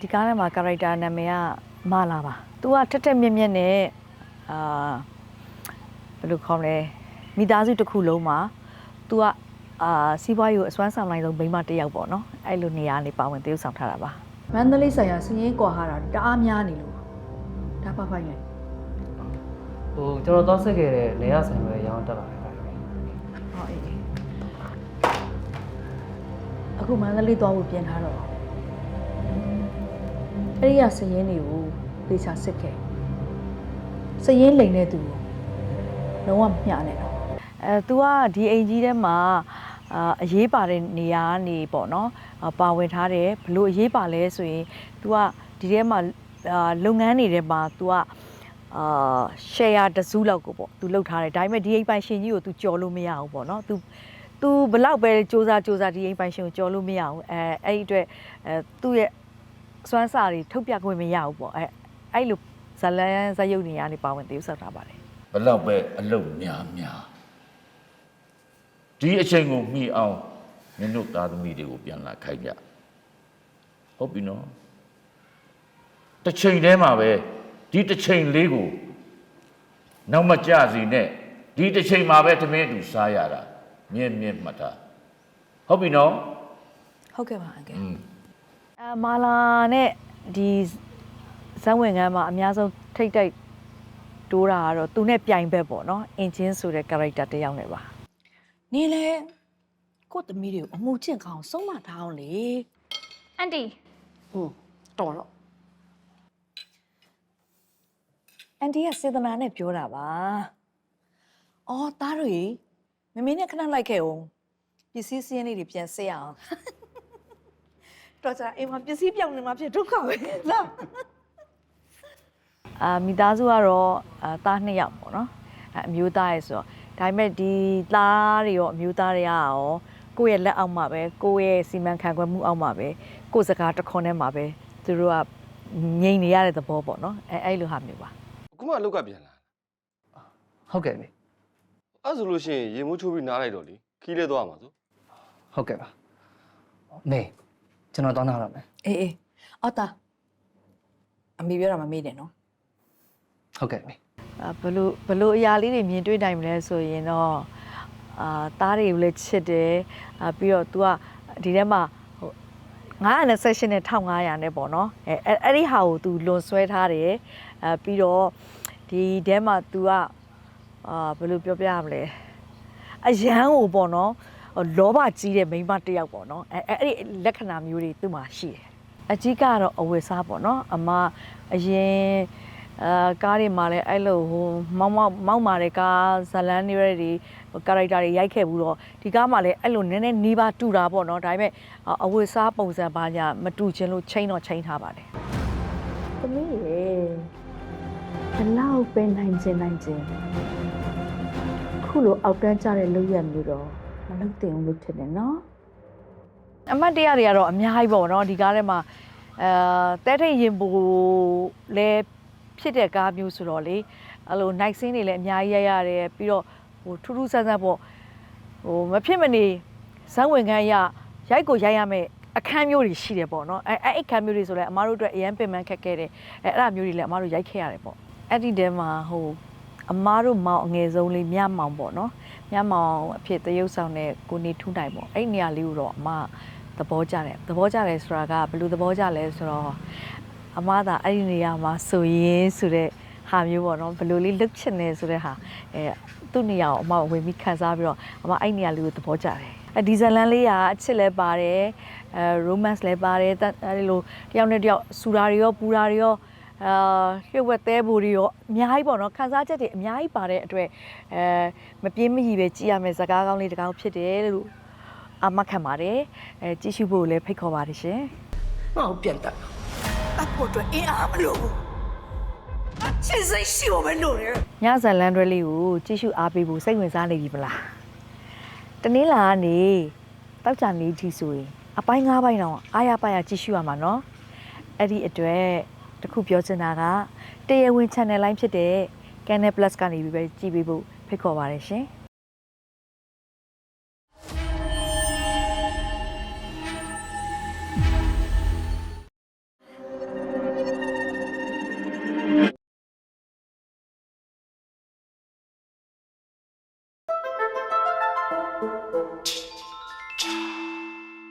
ဒီကားထဲမှာ character နာမည်ကမာလာပါ။ तू ကထက်ထက်မြက်မြက်နဲ့အာဘယ်လိုခေါ်မလဲမိသားစုတစ်ခုလုံးမှာ तू ကအာစီးပွားရေးကိုအစွမ်းဆောင်နိုင်ဆုံးမိန်းမတစ်ယောက်ပေါ့နော်။အဲ့လိုနေရာနေပါဝင်သရုပ်ဆောင်ထားတာပါမန္တလေးဆိုင်ရာစည်ရင်းကွာဟာတာတအားများနေလို့ဒါပါဖိုင်လေဟိုကျွန်တော်သွားဆက်ခဲ့တဲ့နေရဆိုင်ပဲရောင်းတက်လာတယ်ဗျာဟောအေးအေးအခုမန္တလေးသွားဖို့ပြင်ထားတော့ အဲ့ဒီကစည်ရင်းတွေကိုသေချာစစ်ခဲ့စည်ရင်းလိန်တဲ့သူကိုလုံးဝမမျှနဲ့တော့ ။အဲ तू ကဒီအိမ်ကြီးထဲမှာအာအရေးပါတဲ့နေရာကနေပေါ့နော်အာပါဝင်ထားတယ်ဘလို့အရေးပါလဲဆိုရင် तू ကဒီထဲမှာအာလုပ်ငန်းတွေထဲမှာ तू ကအာ share တစ်စုလောက်ကိုပေါ့ तू လုပ်ထားတယ်ဒါပေမဲ့ဒီအိမ်ပိုင်ရှင်ကြီးကို तू ကြော်လို့မရဘူးပေါ့နော် तू तू ဘလောက်ပဲစူးစမ်းစူးစမ်းဒီအိမ်ပိုင်ရှင်ကိုကြော်လို့မရဘူးအဲအဲ့ဒီအတွက်အဲသူ့ရဲ့ စွမ်းစာတွေထုတ်ပြခွင့်မရဘူးပေါ့အဲအဲ့လိုဇလန်းဇယုတ်နေရာနေပါဝင်တည်ဆောက်ထားပါတယ်ဘလောက်ပဲအလုတ်များများဒီအချိန်ကိုမှီအောင်မင်းတို့သားသမီးတွေကိုပြန်လာခိုင်းကြဟုတ်ပြီနော်တစ်ချိန်တည်းမှာပဲဒီတစ်ချိန်လေးကိုနောက်မကြစီနဲ့ဒီတစ်ချိန်မှာပဲသမင်းအတူစားရတာမြင့်မြင့်မှတ်တာဟုတ်ပြီနော်ဟုတ်ကဲ့ပါအန်ကယ်อืม အဲမာလာနဲ့ဒီဇန်ဝင်ကန်းမှာအများဆုံးထိတ်တိုက်တိုးတာကတော့သူနဲ့ပြိုင်ဘက်ပေါ့နော်အင်ဂျင်ဆိုတဲ့ character တစ်ယောက်နဲ့ပါနေလေကိုယ့်သမီးတွေကိုအမှုကျင့်ကောင်းဆုံးမထားအောင်လေအန်တီဟုတ်တော်တော့အန်တီကစေတနာနဲ့ပြောတာပါအော်သားတို့ရေမမေနဲ့ခဏလိုက်ခဲ့အောင်ပစ္စည်းစင်းလေးတွေပြန်ဆက်ရအောင် တော်ကြအိမ်မှာပစ္စည်းပြောင်းနေမှာဖြစ်ဒုက္ခပဲလားအာမိသားစုကတော့အာသားနှစ်ယောက်ပေါ့နော်အဲအမျိုးသားရဲ့ဆိုတော့ဒါပေမဲ့ဒီသားတွေရောအမျိုးသားတွေကရောကိုယ့်ရဲ့လက်အောက်မှာပဲကိုယ့်ရဲ့စီမံခန့်ခွဲမှုအောက်မှာပဲကိုယ့်စကားတစ်ခွန်းထဲမှာပဲသူတို့ကငြိမ်နေရတဲ့သဘောပေါ့နော်အဲအဲ့လိုဟာမျိုးပါအခုမှအလောက်ကပြန်လာဟုတ်ကဲ့လေအဲ့ဆိုလို့ရှိရင်ရေမိုးချိုးပြီးနားလိုက်တော့လေခီးလဲသွားမှာဆိုဟုတ်ကဲ့ပါမေ ကျွန်တော်တောင်းတာတော့မယ် အေးအေးအော်တာအမေပြောတာမမေ့နဲ့နော် ဟုတ်ကဲ့မေ အာဘလို့ဘလို့အရာလေးတွေမြင်တွေ့နိုင်မလဲဆိုရင်တော့အာသားတွေကိုလည်းချစ်တယ်အာပြီးတော့ तू ကဒီထဲမှာဟို928နဲ့1500နဲ့ပေါ့နော်အဲအဲ့အဲ့ဒီဟာကို तू လွန်ဆွဲထားတယ်အာပြီးတော့ဒီထဲမှာ तू ကအာဘယ်လိုပြောပြရမလဲအရန်ကိုပေါ့နော်ဟို လောဘကြီးတဲ့မိန်းမတစ်ယောက်ပေါ့နော်အဲအဲ့အဲ့ဒီလက္ခဏာမျိုးတွေသူ့မှာရှိတယ်အကြီးကတော့အဝတ်စားပေါ့နော်အမအရင်အာကားတွေမှာလည်းအဲ့လိုဟိုမောက်မောက်မောက်မာတဲ့ကားဇလန်းတွေတွေကာရိုက်တာတွေရိုက်ခဲ့ဘူးတော့ဒီကားမှာလည်းအဲ့လိုနည်းနည်းနေပါတူတာပေါ့နော်ဒါပေမဲ့အာအဝတ်စားပုံစံပါညာမတူချင်းလို့ချိန်တော့ချိန်ထားပါတယ်သမီးရေဘလောက်ပဲနိုင်ခြင်းနိုင်ခြင်းခုလိုအောက်တန်းကြတဲ့လုပ်ရမျိုးတော့ မလုပ်သင့်ဘူးလို့ထင်တယ်နော်အမတ်တရားတွေကတော့အများကြီးပေါ့နော်ဒီကားထဲမှာအဲတဲထိတ်ရင်ပူလဲဖြစ်တဲ့ကားမျိုးဆိုတော့လေအဲ့လို night scene တွေလည်းအများကြီးရရတယ်ပြီးတော့ဟိုထူးထူးဆန်းဆန်းပေါ့ဟိုမဖြစ်မနေဇန်းဝင်ခန်းရရိုက်ကိုရိုက်ရမယ်အခန်းမျိုးတွေရှိတယ်ပေါ့နော်အဲအဲ့အခန်းမျိုးတွေဆိုလဲအမားတို့အတွက်အရန်ပင်ပန်းခက်ခဲတယ်အဲအဲ့ဒါမျိုးတွေလည်းအမားတို့ရိုက်ခဲ့ရတယ်ပေါ့အဲ့ဒီတဲမှာဟိုအမားတို့မောင်အငယ်ဆုံးလေးမြမောင်ပေါ့နော် မြမောင်အဖြစ်တရုပ်ဆောင်တဲ့ကိုနေထူးနိုင်ပေါ့အဲ့ဒီနေရာလေးကိုတော့အမကသဘောကျတယ်သဘောကျတယ်ဆိုတာကဘယ်လိုသဘောကျလဲဆိုတော့အမားသာအဲ့ဒီနေရာမှာဆိုရင်ဆိုတဲ့ဟာမျိုးပေါ့နော်ဘယ်လိုလေးလုတ်ချင်နေဆိုတဲ့ဟာအဲသူ့နေရာကိုအမဝင်ပြီးခန်းစားပြီးတော့အမအဲ့နေရာလေးကိုသဘောကျတယ်အဲဒီဇလန်လေးကအချစ်လဲပါတယ်အဲ romance လဲပါတယ်တအဲဒီလိုတယောက်နဲ့တယောက်စူတာတွေရောပူတာတွေရော အာလျှို့ဝက်သေးဘူတွေရောအများကြီးပေါ့နော်ခန်းစားချက်တွေအများကြီးပါတဲ့အတွက်အဲမပြင်းမရီပဲကြည့်ရမယ်ဇာကားကောင်းလေးတစ်ကောင်းဖြစ်တယ်လို့အမခံပါတယ်အဲကြည့်ရှုဖို့လည်းဖိတ်ခေါ်ပါတယ်ရှင်ငါ့ကိုပြန်တက်အဖို့အတွက်အင်းအားမလို့အချစ်စိတ်ရှိဖို့ပဲလို့တယ်ညဇန်လန်တွဲလေးကိုကြည့်ရှုအားပေးဖို့စိတ်ဝင်စားနေပြီမလားတနင်္လာကနေတောက်ကြနေထီဆိုရင်အပိုင်း၅ပိုင်းတော့အားရပါရကြည့်ရှုရမှာနော်အဲ့ဒီအတွက် တခုပြောချင်တာကတရားဝင် channel line ဖြစ်တဲ့ Canal Plus ကနေပြီးပဲကြည့်ပေးဖို့ဖိတ်ခေါ်ပါတယ်ရှင်